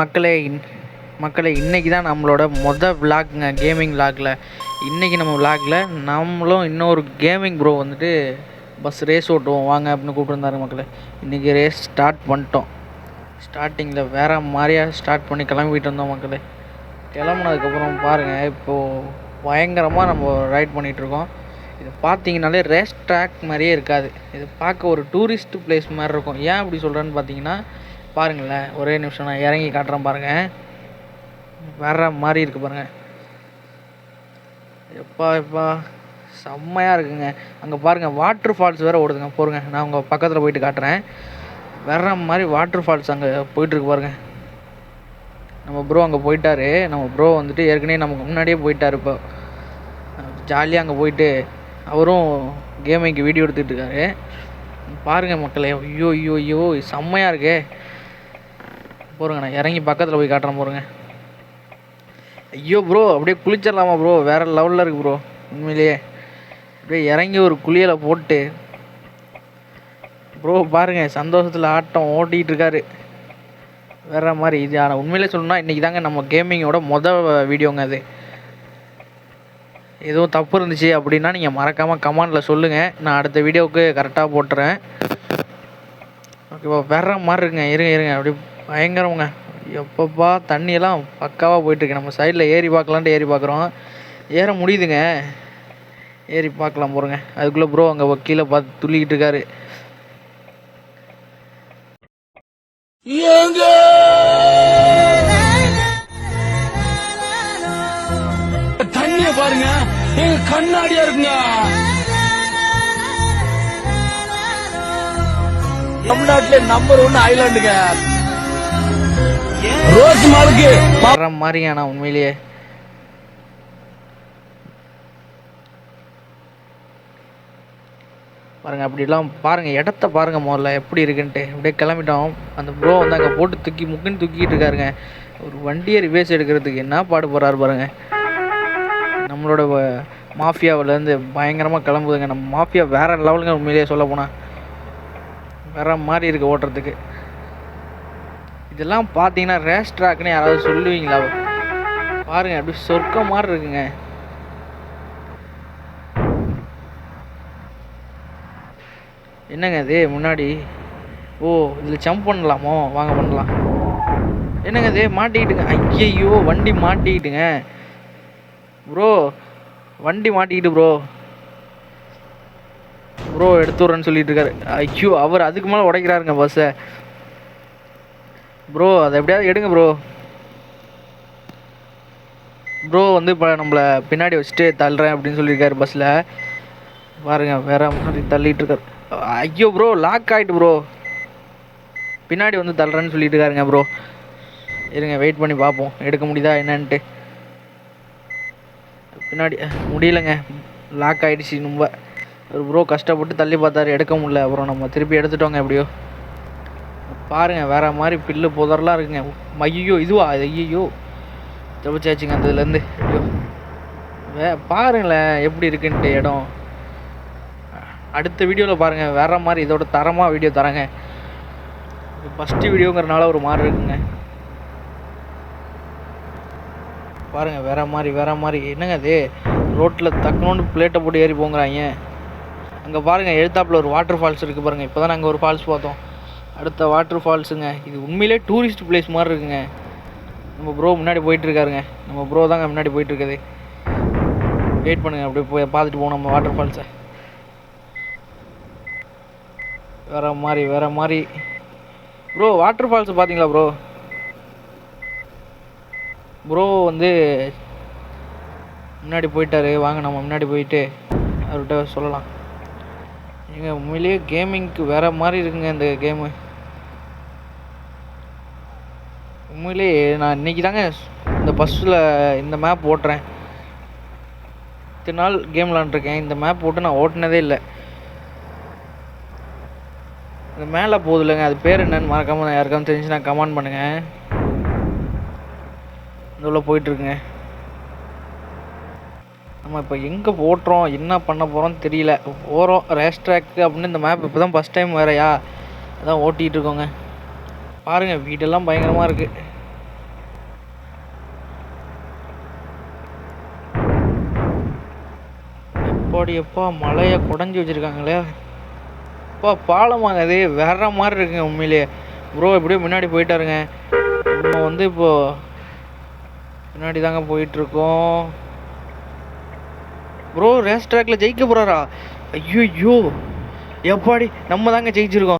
மக்களே இன்- மக்களே இன்றைக்கி தான் நம்மளோட மொதல் விளாக்ங்க கேமிங் விளாகில் இன்றைக்கி நம்ம விளாகில் நம்மளும் இன்னொரு கேமிங் ப்ரோ வந்துட்டு பஸ் ரேஸ் ஓட்டுவோம். வாங்க அப்படின்னு கூப்பிட்டுருந்தாரு மக்களே. இன்றைக்கி ரேஸ் ஸ்டார்ட் பண்ணிட்டோம். ஸ்டார்டிங்கில் வேறு மாதிரியா ஸ்டார்ட் பண்ணி கிளம்பிட்டு இருந்தோம் மக்களே. கிளம்புனதுக்கப்புறம் பாருங்கள் இப்போது பயங்கரமாக நம்ம ரைட் பண்ணிகிட்ருக்கோம் இது பார்த்தீங்கனாலே ரேஸ் ட்ராக் மாதிரியே இருக்காது. இது பார்க்க ஒரு டூரிஸ்ட் பிளேஸ் மாதிரி இருக்கும். ஏன் அப்படி சொல்கிறேன்னு பார்த்தீங்கன்னா பாருங்களேன் ஒரே நிமிஷம் நான் இறங்கி காட்டுறேன் பாருங்கள் வேற மாதிரி இருக்குது பாருங்கள் எப்பா எப்பா செம்மையாக இருக்குங்க. அங்கே பாருங்கள் வாட்டர் ஃபால்ஸ் வேறு ஓடுதுங்க. போருங்க நான் உங்கள் பக்கத்தில் போயிட்டு காட்டுறேன். வேற மாதிரி வாட்டர் ஃபால்ஸ் அங்கே போயிட்டுருக்கு பாருங்கள் நம்ம ப்ரோ அங்கே போயிட்டாரு. நம்ம ப்ரோ வந்துட்டு ஏற்கனவே நமக்கு முன்னாடியே போயிட்டாரு இப்போ. ஜாலியாக அங்கே போயிட்டு அவரும் கேமிங்க்கு வீடியோ எடுத்துகிட்டு இருக்காரு. பாருங்கள் மக்களே ஐயோ ஐயோ ஐயோ செம்மையாக இருக்கே. போருங்க இறங்கி பக்கத்தில் போய் காட்டுறேன் போருங்க. ஐயோ ப்ரோ அப்படியே குளிச்சிடலாமா ப்ரோ வேற லெவலில் இருக்கு ப்ரோ உண்மையிலேயே. அப்படியே இறங்கி ஒரு குளியலை போட்டு. ப்ரோ பாருங்க சந்தோஷத்தில் ஆட்டம் ஓட்டிகிட்டு இருக்காரு. வேற மாதிரி இது ஆனால் உண்மையிலே சொல்லணும்னா இன்றைக்கி தாங்க நம்ம கேமிங்கோட மொதல் வீடியோங்க அது. எதுவும் தப்பு இருந்துச்சு அப்படின்னா நீங்கள் மறக்காமல் கமெண்டில் சொல்லுங்கள் நான் அடுத்த வீடியோவுக்கு கரெக்டாக போட்டுறேன். ஓகேவா? வேற மாதிரி இருக்குங்க இருங்க இருங்க. அப்படியே பயங்கரமுங்க. எப்பப்பா தண்ணியெல்லாம் பக்காவாக போயிட்டுருக்கு. நம்ம சைடில் ஏறி பார்க்கலான்ட்டு ஏறி பார்க்குறோம். ஏற முடியுதுங்க. ஏறி பார்க்கலாம் போகிறோங்க அதுக்குள்ளே ப்ரோ அங்கே கீழே பார்த்து துள்ளிக்கிட்டு இருக்காரு. தண்ணிய பாருங்க. எங்க கண்ணாடியா இருக்குங்க. தமிழ்நாட்டுல நம்பர் ஒன்னு ஐலாண்டுங்க ரோஸ் மாலுக்கு வர்ற மாதிரியானா உண்மையிலேயே. பாருங்க அப்படிலாம் பாருங்க இடத்த பாருங்க முதல்ல எப்படி இருக்குன்ட்டு. அப்படியே கிளம்பிட்டோம். அந்த ப்ரோ வந்து அங்கே போட்டு தூக்கி முக்குன்னு தூக்கிட்டு இருக்காருங்க. ஒரு வண்டியை ரிவேஸ் எடுக்கிறதுக்கு என்ன பாடுபடுறாரு பாருங்க. நம்மளோட மாஃபியாவிலேருந்து பயங்கரமாக கிளம்புதுங்க. நம்ம மாஃபியா வேற லெவலுங்க உண்மையிலேயே சொல்ல போனால் வேற மாதிரி இருக்கு ஓட்டுறதுக்கு. இதெல்லாம் பார்த்தீங்கன்னா ரேஸ் ட்ராக்னு யாராவது சொல்லுவீங்களா? பாருங்க அப்படி சொர்க்கம் மாதிரி இருக்குங்க. என்னங்க இது முன்னாடி? ஓ இதில் ஜம்ப் பண்ணலாமோ? வாங்க பண்ணலாம். என்னங்க இது மாட்டிக்கிட்டுங்க. ஐயையோ வண்டி மாட்டிக்கிட்டுங்க. ப்ரோ வண்டி மாட்டிக்கிட்டு ப்ரோ ப்ரோ எடுத்து விட்றேன்னு சொல்லிட்டு இருக்காரு. ஐயோ அவர் அதுக்கு மேலே உடைக்கிறாருங்க பஸ்ஸை ப்ரோ அதை எப்படியாவது எடுங்க ப்ரோ ப்ரோ வந்து இப்போ நம்மளை பின்னாடி வச்சுட்டு தள்ளுறேன் அப்படின்னு சொல்லியிருக்காரு பஸ்ஸில் பாருங்க வேற மாதிரி தள்ளிட்டு இருக்காரு. ஐயோ ப்ரோ லாக் ஆகிட்டு ப்ரோ பின்னாடி வந்து தள்ளுறேன்னு சொல்லிட்டு இருக்காருங்க ப்ரோ இருங்க வெயிட் பண்ணி பார்ப்போம். எடுக்க முடியுதா என்னன்ட்டு. பின்னாடி முடியலங்க. லாக் ஆகிடுச்சு ரொம்ப. ஒரு ப்ரோ கஷ்டப்பட்டு தள்ளி பார்த்தாரு எடுக்க முடியல. அப்புறம் நம்ம திருப்பி எடுத்துட்டோங்க எப்படியோ. பாருங்க வேறு மாதிரி பில்லு புதர்லாம் இருக்குங்க. ஐயோ இதுவா? அது ஐயோ தப்பிச்சாச்சுங்க அந்த இதுலேருந்து ஐயோ. வே பாருங்களேன் எப்படி இருக்குன்ட்டு இடம். அடுத்த வீடியோவில் பாருங்கள் வேறு மாதிரி இதோட தரமாக வீடியோ தரேங்க. ஃபஸ்ட்டு வீடியோங்கிறனால ஒரு மாதிரி இருக்குங்க. பாருங்கள் வேற மாதிரி வேற மாதிரி. என்னங்க அது ரோட்டில் தக்கணுன்னு பிளேட்டை போட்டு ஏறி போங்கிறாங்க. அங்கே பாருங்கள் எழுத்தாப்பில் ஒரு வாட்டர் ஃபால்ஸ் இருக்குது பாருங்கள் இப்போ தான் நாங்கள் ஒரு ஃபால்ஸ் பார்த்தோம். அடுத்த வாட்டர் ஃபால்ஸுங்க இது உண்மையிலே டூரிஸ்ட் பிளேஸ் மாதிரி இருக்குங்க நம்ம ப்ரோ முன்னாடி போயிட்டுருக்காருங்க. நம்ம ப்ரோ தாங்க முன்னாடி போயிட்டுருக்குது. வெயிட் பண்ணுங்கள் அப்படியே போய் பார்த்துட்டு போகணும் நம்ம வாட்டர் ஃபால்ஸை வேற மாதிரி வேற மாதிரி. ப்ரோ வாட்டர் ஃபால்ஸ் பார்த்தீங்களா ப்ரோ ப்ரோ வந்து முன்னாடி போயிட்டாரு. வாங்க நம்ம முன்னாடி போயிட்டு அவர்கிட்ட சொல்லலாம். நீங்கள் உண்மையிலேயே கேமிங்க்கு வேறு மாதிரி இருக்குங்க இந்த கேமு உண்மையிலே நான் இன்னைக்கு தாங்க இந்த பஸ்ஸில் இந்த மேப் ஓட்டுறேன். இத்தனை நாள் கேம் விளாண்டுருக்கேன். இந்த மேப் போட்டு நான் ஓட்டினதே இல்லை. இந்த மேலே போகுது இல்லைங்க. அது பேர் என்னன்னு மறக்காமல் யாருக்காவது நான் கமெண்ட் பண்ணுங்கள் இந்த உள்ள போயிட்டுருக்குங்க. நம்ம இப்போ எங்கே ஓட்டுறோம்? என்ன பண்ண போகிறோம் தெரியல. போகிறோம் ரேஸ் ட்ராக்கு அப்படின்னு இந்த மேப் இப்போ தான் ஃபஸ்ட் டைம் வேறையா? அதான் ஓட்டிகிட்டு இருக்கோங்க. பாருங்கள் வீடெல்லாம் பயங்கரமாக இருக்குது எப்பாடி எப்பா மலையை குடஞ்சி வச்சுருக்காங்களே. அப்பா பாலமாக அது வேற மாதிரி இருக்குங்க உண்மையிலேயே ப்ரோ இப்படியே முன்னாடி போயிட்டாருங்க. நம்ம வந்து இப்போ பின்னாடி தாங்க போயிட்டுருக்கோம் ப்ரோ ரேஸ் ட்ராக்ல ஜெயிக்க போறாரா? ஐயோ எப்பாடி நம்ம தாங்க ஜெயிச்சிருக்கோம்.